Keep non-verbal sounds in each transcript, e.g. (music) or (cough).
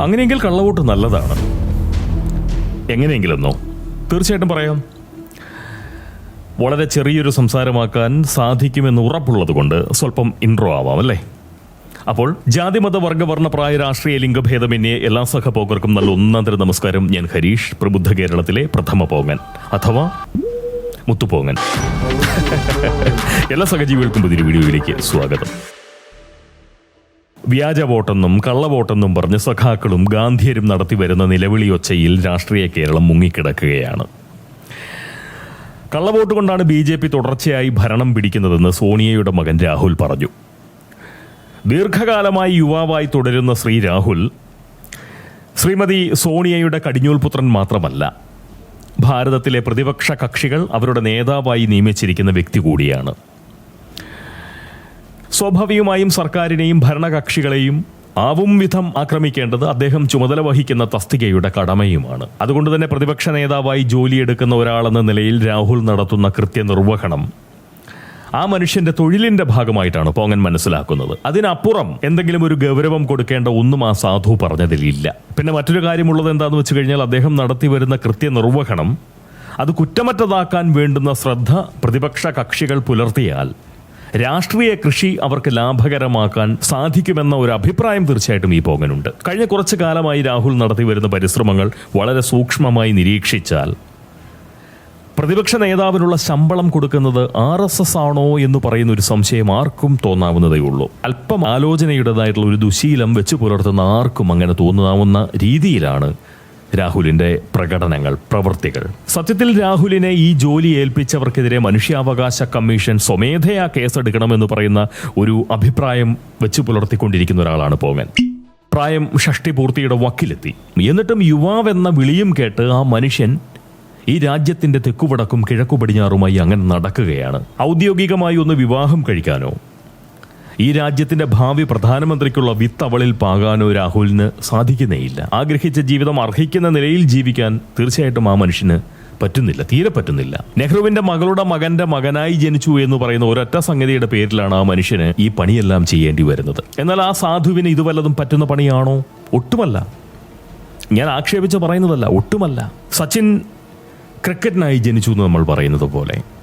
അങ്ങനെയെങ്കിൽ കള്ളവോട്ട് നല്ലതാണ്. എങ്ങനെയെങ്കിലെന്നോ. തീർച്ചയായിട്ടും പറയാം. വളരെ ചെറിയൊരു സംസാരമാക്കാൻ സാധിക്കുമെന്ന് ഉറപ്പുള്ളത് കൊണ്ട് സ്വല്പം ഇൻട്രോ ആവാം അല്ലേ? അപ്പോൾ ജാതിമത വർഗവർണ പ്രായ രാഷ്ട്രീയ ലിംഗഭേദമന്യേ എല്ലാ സഹപോകർക്കും നല്ല ഒന്നാന്തര നമസ്കാരം. ഞാൻ ഹരീഷ് പ്രബുദ്ധ കേരളത്തിലെ പ്രഥമ പോങ്ങൻ. അഥവാ മുത്തുപോങ്ങൻ. (laughs) എല്ലാ സഹജീവികൾക്കും പുതിയൊരു വീഡിയോയിലേക്ക് സ്വാഗതം. വ്യാജ വോട്ടെന്നും കള്ളവോട്ടെന്നും പറഞ്ഞ് സഖാക്കളും ഗാന്ധിയരും നടത്തിവരുന്ന നിലവിളിയൊച്ചയിൽ രാഷ്ട്രീയ കേരളം മുങ്ങിക്കിടക്കുകയാണ്. കള്ളവോട്ട് കൊണ്ടാണ് ബി ജെ പി തുടർച്ചയായി ഭരണം പിടിക്കുന്നതെന്ന് സോണിയയുടെ മകൻ രാഹുൽ പറഞ്ഞു. ദീർഘകാലമായി യുവാവായി തുടരുന്ന ശ്രീ രാഹുൽ ശ്രീമതി സോണിയയുടെ കടിഞ്ഞൂൽ പുത്രൻ മാത്രമല്ല ഭാരതത്തിലെ പ്രതിപക്ഷ കക്ഷികൾ അവരുടെ നേതാവായി നിയമിച്ചിരിക്കുന്ന വ്യക്തി കൂടിയാണ്. സ്വാഭാവികമായും സർക്കാരിനെയും ഭരണകക്ഷികളെയും ആവും വിധം ആക്രമിക്കേണ്ടത് അദ്ദേഹം ചുമതല വഹിക്കുന്ന തസ്തികയുടെ കടമയുമാണ്. അതുകൊണ്ട് തന്നെ പ്രതിപക്ഷ നേതാവായി ജോലിയെടുക്കുന്ന ഒരാളെന്ന നിലയിൽ രാഹുൽ നടത്തുന്ന കൃത്യനിർവഹണം ആ മനുഷ്യന്റെ തൊഴിലിന്റെ ഭാഗമായിട്ടാണ് പോങ്ങൻ മനസ്സിലാക്കുന്നത്. അതിനപ്പുറം എന്തെങ്കിലും ഒരു ഗൗരവം കൊടുക്കേണ്ട ഒന്നും ആ സാധു പറഞ്ഞതിലില്ല പിന്നെ മറ്റൊരു കാര്യമുള്ളത് എന്താണെന്ന് വെച്ച് കഴിഞ്ഞാൽ അദ്ദേഹം നടത്തി വരുന്ന കൃത്യനിർവഹണം അത് കുറ്റമറ്റതാക്കാൻ വേണ്ടുന്ന ശ്രദ്ധ പ്രതിപക്ഷ കക്ഷികൾ പുലർത്തിയാൽ രാഷ്ട്രീയ കൃഷി അവർക്ക് ലാഭകരമാക്കാൻ സാധിക്കുമെന്ന ഒരു അഭിപ്രായം തീർച്ചയായിട്ടും ഈ പോകനുണ്ട് കഴിഞ്ഞ കുറച്ച് കാലമായി രാഹുൽ നടത്തി വരുന്ന പരിശ്രമങ്ങൾ വളരെ സൂക്ഷ്മമായി നിരീക്ഷിച്ചാൽ പ്രതിപക്ഷ നേതാവിനുള്ള ശമ്പളം കൊടുക്കുന്നത് ആർ എസ് എസ് ആണോ എന്ന് പറയുന്ന ഒരു സംശയം ആർക്കും തോന്നാവുന്നതേ ഉള്ളൂ. അല്പം ആലോചനയുടേതായിട്ടുള്ള ഒരു ദുശീലം വെച്ച് പുലർത്തുന്ന ആർക്കും അങ്ങനെ തോന്നാവുന്ന രീതിയിലാണ് രാഹുലിന്റെ പ്രകടനങ്ങൾ പ്രവൃത്തികൾ. സത്യത്തിൽ രാഹുലിനെ ഈ ജോലി ഏൽപ്പിച്ചവർക്കെതിരെ മനുഷ്യാവകാശ കമ്മീഷൻ സ്വമേധയാ കേസെടുക്കണമെന്ന് പറയുന്ന ഒരു അഭിപ്രായം വെച്ച് പുലർത്തിക്കൊണ്ടിരിക്കുന്ന ഒരാളാണ് പോങ്ങൻ പ്രായം ഷഷ്ടി പൂർത്തിയുടെ വക്കിലെത്തി. എന്നിട്ടും യുവാവെന്ന വിളിയും കേട്ട് ആ മനുഷ്യൻ ഈ രാജ്യത്തിന്റെ തെക്കുവടക്കും കിഴക്കു പടിഞ്ഞാറുമായി അങ്ങനെ നടക്കുകയാണ്. ഔദ്യോഗികമായി ഒന്ന് വിവാഹം കഴിക്കാനോ ഈ രാജ്യത്തിന്റെ ഭാവി പ്രധാനമന്ത്രിക്കുള്ള വിത്ത് അവളിൽ പാകാനോ രാഹുലിന് സാധിക്കുന്നേയില്ല. ആഗ്രഹിച്ച ജീവിതം അർഹിക്കുന്ന നിലയിൽ ജീവിക്കാൻ തീർച്ചയായിട്ടും ആ മനുഷ്യന് പറ്റുന്നില്ല തീരെ പറ്റുന്നില്ല. നെഹ്റുവിന്റെ മകളുടെ മകന്റെ മകനായി ജനിച്ചു എന്ന് പറയുന്ന ഒരൊറ്റ സംഗതിയുടെ പേരിലാണ് ആ മനുഷ്യന് ഈ പണിയെല്ലാം ചെയ്യേണ്ടി വരുന്നത്. എന്നാൽ ആ സാധുവിന് ഇത് വല്ലതും പറ്റുന്ന പണിയാണോ? ഒട്ടുമല്ല. ഞാൻ ആക്ഷേപിച്ച് പറയുന്നതല്ല ഒട്ടുമല്ല. സച്ചിൻ ക്രിക്കറ്റിനായി ജനിച്ചു എന്ന് നമ്മൾ പറയുന്നത് പോലെ.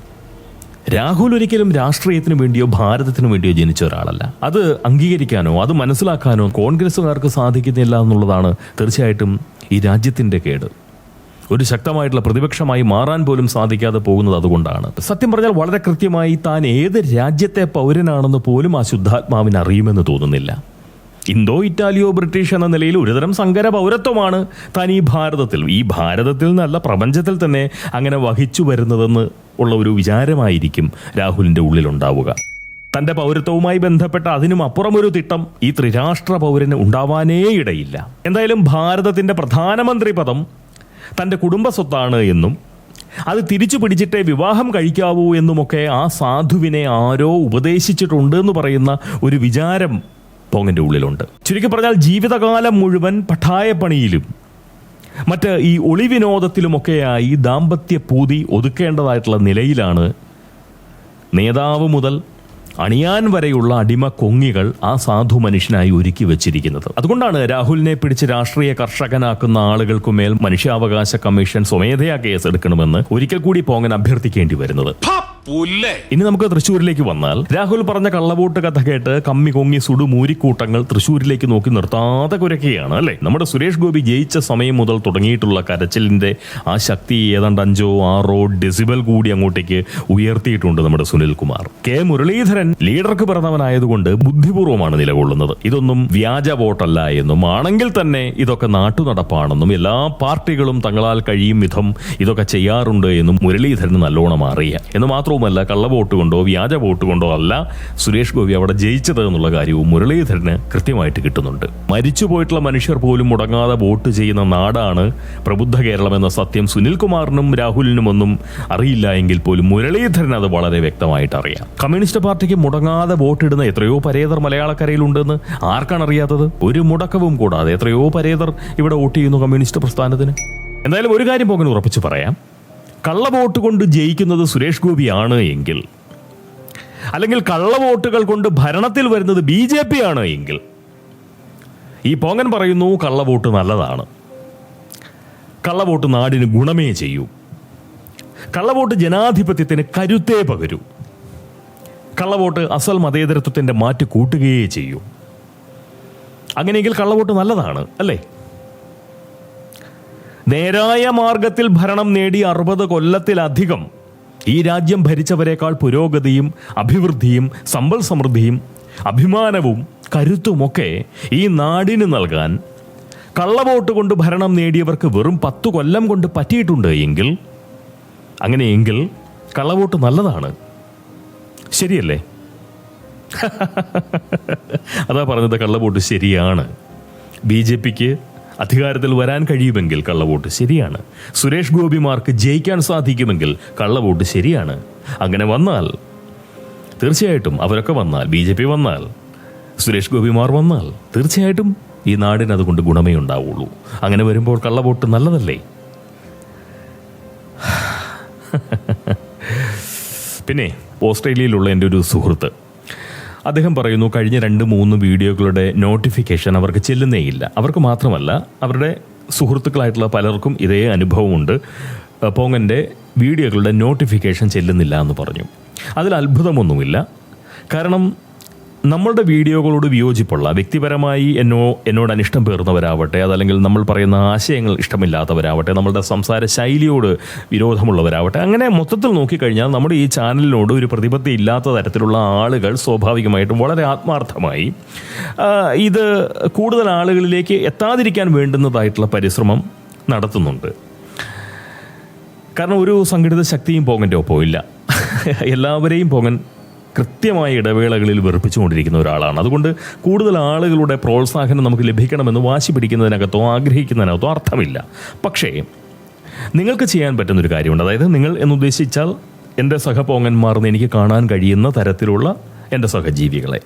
രാഹുൽ ഒരിക്കലും രാഷ്ട്രീയത്തിന് വേണ്ടിയോ ഭാരതത്തിന് വേണ്ടിയോ ജനിച്ച ഒരാളല്ല. അത് അംഗീകരിക്കാനോ അത് മനസ്സിലാക്കാനോ കോൺഗ്രസ്സുകാർക്ക് സാധിക്കുന്നില്ല എന്നുള്ളതാണ് തീർച്ചയായിട്ടും ഈ രാജ്യത്തിന്റെ കേട്. ഒരു ശക്തമായിട്ടുള്ള പ്രതിപക്ഷമായി മാറാൻ പോലും സാധിക്കാതെ പോകുന്നത് അതുകൊണ്ടാണ്. സത്യം പറഞ്ഞാൽ വളരെ കൃത്യമായി താൻ ഏത് രാജ്യത്തെ പൗരനാണെന്ന് പോലും ആ ശുദ്ധാത്മാവിന് അറിയുമെന്ന് തോന്നുന്നില്ല. ഇന്തോ ഇറ്റാലിയോ ബ്രിട്ടീഷ് എന്ന നിലയിൽ ഒരുതരം സങ്കര പൗരത്വമാണ് താൻ ഈ ഭാരതത്തിൽ. ഈ ഭാരതത്തിൽ നിന്നല്ല പ്രപഞ്ചത്തിൽ തന്നെ അങ്ങനെ വഹിച്ചു വരുന്നതെന്ന് ഉള്ള ഒരു വിചാരമായിരിക്കും രാഹുലിന്റെ ഉള്ളിലുണ്ടാവുക. തന്റെ പൗരത്വവുമായി ബന്ധപ്പെട്ട അതിനും അപ്പുറം ഒരു തിട്ടം ഈ ത്രിരാഷ്ട്ര പൗരന് ഉണ്ടാവാനേ ഇടയില്ല. എന്തായാലും ഭാരതത്തിന്റെ പ്രധാനമന്ത്രി പദം തന്റെ കുടുംബ സ്വത്താണ് എന്നും അത് തിരിച്ചു പിടിച്ചിട്ടേ വിവാഹം കഴിക്കാവൂ എന്നുമൊക്കെ ആ സാധുവിനെ ആരോ ഉപദേശിച്ചിട്ടുണ്ട് എന്ന് പറയുന്ന ഒരു വിചാരം പോങ്ങന്റെ ഉള്ളിലുണ്ട്. ചുരുക്കി പറഞ്ഞാൽ ജീവിതകാലം മുഴുവൻ പട്ടായപ്പണിയിലും മറ്റ് ഈ ഒളിവിനോദത്തിലുമൊക്കെയായി ദാമ്പത്യ പൂതി ഒതുക്കേണ്ടതായിട്ടുള്ള നിലയിലാണ് നേതാവ് മുതൽ അണിയാൻ വരെയുള്ള അടിമ കൊങ്ങികൾ ആ സാധു മനുഷ്യനായി ഒരുക്കി വെച്ചിരിക്കുന്നത്. അതുകൊണ്ടാണ് രാഹുലിനെ പിടിച്ച് രാഷ്ട്രീയ കർഷകനാക്കുന്ന ആളുകൾക്കു മേൽ മനുഷ്യാവകാശ കമ്മീഷൻ സ്വമേധയാ കേസ് എടുക്കണമെന്ന് ഒരിക്കൽ കൂടി പോങ്ങൻ അഭ്യർത്ഥിക്കേണ്ടി വരുന്നത്. ഇനി നമുക്ക് തൃശ്ശൂരിലേക്ക് വന്നാൽ രാഹുൽ പറഞ്ഞ കള്ളവോട്ട് കഥ കേട്ട് കമ്മി കൊങ്ങി സുടു മൂരിക്കൂട്ടങ്ങൾ തൃശ്ശൂരിലേക്ക് നോക്കി നിർത്താതെ കുരക്കുകയാണ് അല്ലെ? നമ്മുടെ സുരേഷ് ഗോപി ജയിച്ച സമയം മുതൽ തുടങ്ങിയിട്ടുള്ള കരച്ചിലിന്റെ ആ ശക്തി ഏതാണ്ട് അഞ്ചോ ആറോ ഡെസിബൽ കൂടി അങ്ങോട്ടേക്ക് ഉയർത്തിയിട്ടുണ്ട് നമ്മുടെ സുനിൽ കുമാർ കെ മുരളീധരൻ ലീഡർക്ക് പിറന്നവനായതുകൊണ്ട് ബുദ്ധിപൂർവമാണ് നിലകൊള്ളുന്നത്. ഇതൊന്നും വ്യാജ വോട്ടല്ല എന്നും ആണെങ്കിൽ തന്നെ ഇതൊക്കെ നാട്ടുനടപ്പാണെന്നും എല്ലാ പാർട്ടികളും തങ്ങളാൽ കഴിയും വിധം ഇതൊക്കെ ചെയ്യാറുണ്ട് എന്നും മുരളീധരന് നല്ലോണം അറിയാം. എന്ന് മാത്രവുമല്ല കള്ളവോട്ട് കൊണ്ടോ വ്യാജ വോട്ട് കൊണ്ടോ അല്ല സുരേഷ് ഗോപി അവിടെ ജയിച്ചത് എന്നുള്ള കാര്യവും മുരളീധരന് കൃത്യമായിട്ട് കിട്ടുന്നുണ്ട്. മരിച്ചുപോയിട്ടുള്ള മനുഷ്യർ പോലും മുടങ്ങാതെ വോട്ട് ചെയ്യുന്ന നാടാണ് പ്രബുദ്ധ കേരളം എന്ന സത്യം സുനിൽകുമാറിനും രാഹുലിനും ഒന്നും അറിയില്ല എങ്കിൽ പോലും മുരളീധരൻ അത് വളരെ വ്യക്തമായിട്ട് അറിയാം. കമ്മ്യൂണിസ്റ്റ് പാർട്ടിക്ക് മുടങ്ങാതെ വോട്ടിടുന്ന എത്രയോ പരേതർ മലയാളക്കരയിലുണ്ടെന്ന് ആർക്കാണ് അറിയാത്തത്? ഒരു മുടക്കവും കൂടാതെ എത്രയോ പരേതർ ഇവിടെ വോട്ട് ചെയ്യുന്നു കമ്മ്യൂണിസ്റ്റ് പ്രസ്ഥാനത്തിന്. എന്തായാലും ഒരു കാര്യം പോകാൻ ഉറപ്പിച്ച് പറയാം. കള്ളവോട്ട് കൊണ്ട് ജയിക്കുന്നത് സുരേഷ് ഗോപിയാണ് എങ്കിൽ. അല്ലെങ്കിൽ കള്ളവോട്ടുകൾ കൊണ്ട് ഭരണത്തിൽ വരുന്നത് ബി ജെ പി ആണ് എങ്കിൽ. ഈ പോങ്ങൻ പറയുന്നു കള്ളവോട്ട് നല്ലതാണ്. കള്ളവോട്ട് നാടിന് ഗുണമേ ചെയ്യൂ. കള്ളവോട്ട് ജനാധിപത്യത്തിന് കരുത്തേ പകരൂ. കള്ളവോട്ട് അസൽ മതേതരത്വത്തിന്റെ മാറ്റ് കൂട്ടുകയേ ചെയ്യൂ. അങ്ങനെയെങ്കിൽ കള്ളവോട്ട് നല്ലതാണ് അല്ലേ? നേരായ മാർഗത്തിൽ ഭരണം നേടി അറുപത് കൊല്ലത്തിലധികം ഈ രാജ്യം ഭരിച്ചവരെക്കാൾ പുരോഗതിയും അഭിവൃദ്ധിയും സമ്പൽ സമൃദ്ധിയും അഭിമാനവും കരുത്തുമൊക്കെ ഈ നാടിന് നൽകാൻ കള്ളവോട്ട് കൊണ്ട് ഭരണം നേടിയവർക്ക് വെറും പത്തു കൊല്ലം കൊണ്ട് പറ്റിയിട്ടുണ്ട് എങ്കിൽ അങ്ങനെയെങ്കിൽ കള്ളവോട്ട് നല്ലതാണ്. ശരിയല്ലേ? (laughs) അതാ പറഞ്ഞത് കള്ളവോട്ട് ശരിയാണ്. ബി ജെ പിക്ക് അധികാരത്തിൽ വരാൻ കഴിയുമെങ്കിൽ കള്ളവോട്ട് ശരിയാണ്. സുരേഷ് ഗോപിമാർക്ക് ജയിക്കാൻ സാധിക്കുമെങ്കിൽ കള്ളവോട്ട് ശരിയാണ്. അങ്ങനെ വന്നാൽ തീർച്ചയായിട്ടും അവരൊക്കെ വന്നാൽ ബി ജെ പി വന്നാൽ സുരേഷ് ഗോപിമാർ വന്നാൽ തീർച്ചയായിട്ടും ഈ നാടിന് അതുകൊണ്ട് ഗുണമേ ഉണ്ടാവുള്ളൂ. അങ്ങനെ വരുമ്പോൾ കള്ളവോട്ട് നല്ലതല്ലേ? (laughs) പിന്നെ ഓസ്ട്രേലിയയിലുള്ള എന്റെ ഒരു സുഹൃത്ത് അദ്ദേഹം പറയുന്നു കഴിഞ്ഞ രണ്ട് മൂന്ന് വീഡിയോകളുടെ നോട്ടിഫിക്കേഷൻ അവർക്ക് ചെല്ലുന്നേയില്ല. അവർക്ക് മാത്രമല്ല അവരുടെ സുഹൃത്തുക്കളായിട്ടുള്ള പലർക്കും ഇതേ അനുഭവമുണ്ട്. പോങ്ങന്റെ വീഡിയോകളുടെ നോട്ടിഫിക്കേഷൻ ചെല്ലുന്നില്ല എന്ന് പറഞ്ഞു. അതിൽ അത്ഭുതമൊന്നുമില്ല. കാരണം നമ്മളുടെ വീഡിയോകളോട് വിയോജിപ്പുള്ള വ്യക്തിപരമായി എന്നോ എന്നോട് അനിഷ്ടം പേർന്നവരാവട്ടെ അതല്ലെങ്കിൽ നമ്മൾ പറയുന്ന ആശയങ്ങൾ ഇഷ്ടമില്ലാത്തവരാവട്ടെ നമ്മളുടെ സംസാര ശൈലിയോട് വിരോധമുള്ളവരാവട്ടെ അങ്ങനെ മൊത്തത്തിൽ നോക്കിക്കഴിഞ്ഞാൽ നമ്മുടെ ഈ ചാനലിനോട് ഒരു പ്രതിപത്തി ഇല്ലാത്ത തരത്തിലുള്ള ആളുകൾ സ്വാഭാവികമായിട്ടും വളരെ ആത്മാർത്ഥമായി ഇത് കൂടുതൽ ആളുകളിലേക്ക് എത്താതിരിക്കാൻ വേണ്ടുന്നതായിട്ടുള്ള പരിശ്രമം നടത്തുന്നുണ്ട്. കാരണം ഒരു സംഘടിത ശക്തിയും പോകന്റെ ഒപ്പം ഇല്ല എല്ലാവരെയും പോങ്ങൻ കൃത്യമായ ഇടവേളകളിൽ വെറുപ്പിച്ചുകൊണ്ടിരിക്കുന്ന ഒരാളാണ്. അതുകൊണ്ട് കൂടുതൽ ആളുകളുടെ പ്രോത്സാഹനം നമുക്ക് ലഭിക്കണമെന്ന് വാശി പിടിക്കുന്നതിനകത്തോ ആഗ്രഹിക്കുന്നതിനകത്തോ അർത്ഥമില്ല. പക്ഷേ നിങ്ങൾക്ക് ചെയ്യാൻ പറ്റുന്നൊരു കാര്യമുണ്ട്. അതായത് നിങ്ങൾ എന്നുദ്ദേശിച്ചാൽ എന്റെ സഹപോങ്ങന്മാർന്ന് എനിക്ക് കാണാൻ കഴിയുന്ന തരത്തിലുള്ള എന്റെ സഹജീവികളെ.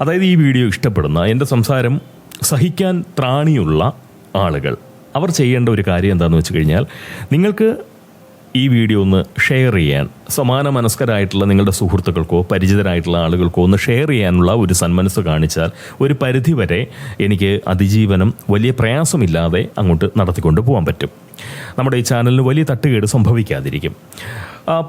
അതായത് ഈ വീഡിയോ ഇഷ്ടപ്പെടുന്ന എന്റെ സംസാരം സഹിക്കാൻ ത്രാണിയുള്ള ആളുകൾ. അവർ ചെയ്യേണ്ട ഒരു കാര്യം എന്താണെന്ന് വെച്ച് കഴിഞ്ഞാൽ നിങ്ങൾക്ക് ഈ വീഡിയോ ഒന്ന് ഷെയർ ചെയ്യാൻ സമാന മനസ്കരായിട്ടുള്ള നിങ്ങളുടെ സുഹൃത്തുക്കൾക്കോ പരിചിതരായിട്ടുള്ള ആളുകൾക്കോ ഒന്ന് ഷെയർ ചെയ്യാനുള്ള ഒരു സന്മനസ് കാണിച്ചാൽ ഒരു പരിധിവരെ എനിക്ക് അതിജീവനം വലിയ പ്രയാസമില്ലാതെ അങ്ങോട്ട് നടത്തിക്കൊണ്ട് പോകാൻ പറ്റും. നമ്മുടെ ഈ ചാനലിന് വലിയ തട്ടുകേട് സംഭവിക്കാതിരിക്കും.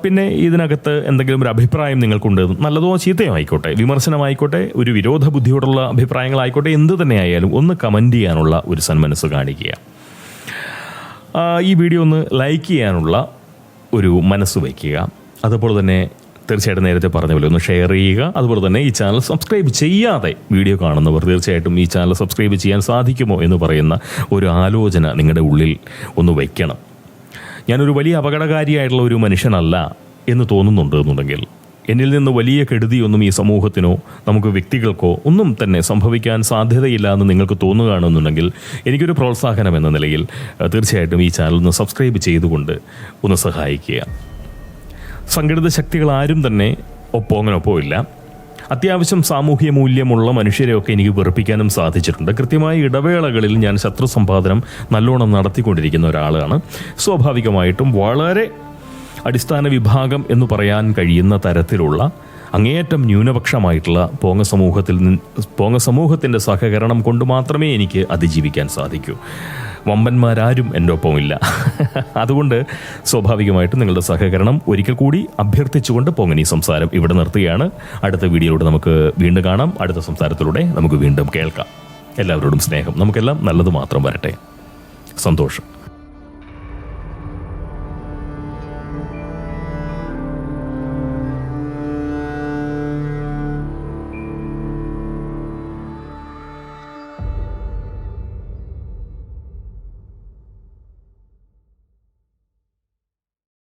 പിന്നെ ഇതിനകത്ത് എന്തെങ്കിലും ഒരു അഭിപ്രായം നിങ്ങൾക്കുണ്ട് നല്ലതോ ചീത്തയോ ആയിക്കോട്ടെ വിമർശനമായിക്കോട്ടെ ഒരു വിരോധ ബുദ്ധിയോടുള്ള അഭിപ്രായങ്ങളായിക്കോട്ടെ എന്ത് തന്നെ ആയാലും ഒന്ന് കമന്റ് ചെയ്യാനുള്ള ഒരു സന്മനസ് കാണിക്കുക. ഈ വീഡിയോ ഒന്ന് ലൈക്ക് ചെയ്യാനുള്ള ഒരു മനസ്സ് വയ്ക്കുക. അതുപോലെ തന്നെ തീർച്ചയായിട്ടും നേരത്തെ പറഞ്ഞ പോലെ ഒന്ന് ഷെയർ ചെയ്യുക. അതുപോലെ തന്നെ ഈ ചാനൽ സബ്സ്ക്രൈബ് ചെയ്യാതെ വീഡിയോ കാണുന്നവർ തീർച്ചയായിട്ടും ഈ ചാനൽ സബ്സ്ക്രൈബ് ചെയ്യാൻ സാധിക്കുമോ എന്ന് പറയുന്ന ഒരു ആലോചന നിങ്ങളുടെ ഉള്ളിൽ ഒന്ന് വയ്ക്കണം. ഞാനൊരു വലിയ അപകടകാരിയായിട്ടുള്ള ഒരു മനുഷ്യനല്ല എന്ന് തോന്നുന്നുണ്ട് എന്നുണ്ടെങ്കിൽ എന്നിൽ നിന്ന് വലിയ കെടുതിയൊന്നും ഈ സമൂഹത്തിനോ നമുക്ക് വ്യക്തികൾക്കോ ഒന്നും തന്നെ സംഭവിക്കാൻ സാധ്യതയില്ല എന്ന് നിങ്ങൾക്ക് തോന്നുകയാണെന്നുണ്ടെങ്കിൽ എനിക്കൊരു പ്രോത്സാഹനം എന്ന നിലയിൽ തീർച്ചയായിട്ടും ഈ ചാനൽ ഒന്ന് സബ്സ്ക്രൈബ് ചെയ്തുകൊണ്ട് ഒന്ന് സഹായിക്കുക. സംഘടിത ശക്തികൾ ആരും തന്നെ ഒപ്പോങ്ങനൊപ്പം ഇല്ല. അത്യാവശ്യം സാമൂഹ്യ മൂല്യമുള്ള മനുഷ്യരെയൊക്കെ എനിക്ക് വെറുപ്പിക്കാനും സാധിച്ചിട്ടുണ്ട്. കൃത്യമായ ഇടവേളകളിൽ ഞാൻ ശത്രു സമ്പാദനം നല്ലോണം നടത്തിക്കൊണ്ടിരിക്കുന്ന ഒരാളാണ്. സ്വാഭാവികമായിട്ടും വളരെ അടിസ്ഥാന വിഭാഗം എന്ന് പറയാൻ കഴിയുന്ന തരത്തിലുള്ള അങ്ങേയറ്റം ന്യൂനപക്ഷമായിട്ടുള്ള പോങ്ങ സമൂഹത്തിൽ നിന്ന് പോങ്ങ സമൂഹത്തിന്റെ സഹകരണം കൊണ്ട് മാത്രമേ എനിക്ക് അതിജീവിക്കാൻ സാധിക്കൂ. വമ്പന്മാരാരും എന്റെ ഒപ്പമില്ല (laughs) അതുകൊണ്ട് സ്വാഭാവികമായിട്ടും നിങ്ങളുടെ സഹകരണം ഒരിക്കൽ കൂടി അഭ്യർത്ഥിച്ചുകൊണ്ട് പോങ്ങനി സംസാരം ഇവിടെ നിർത്തുകയാണ്. അടുത്ത വീഡിയോയിലൂടെ നമുക്ക് വീണ്ടും കാണാം. അടുത്ത സംസാരത്തിലൂടെ നമുക്ക് വീണ്ടും കേൾക്കാം. എല്ലാവരോടും സ്നേഹം. നമുക്കെല്ലാം നല്ലത് മാത്രം വരട്ടെ. സന്തോഷം.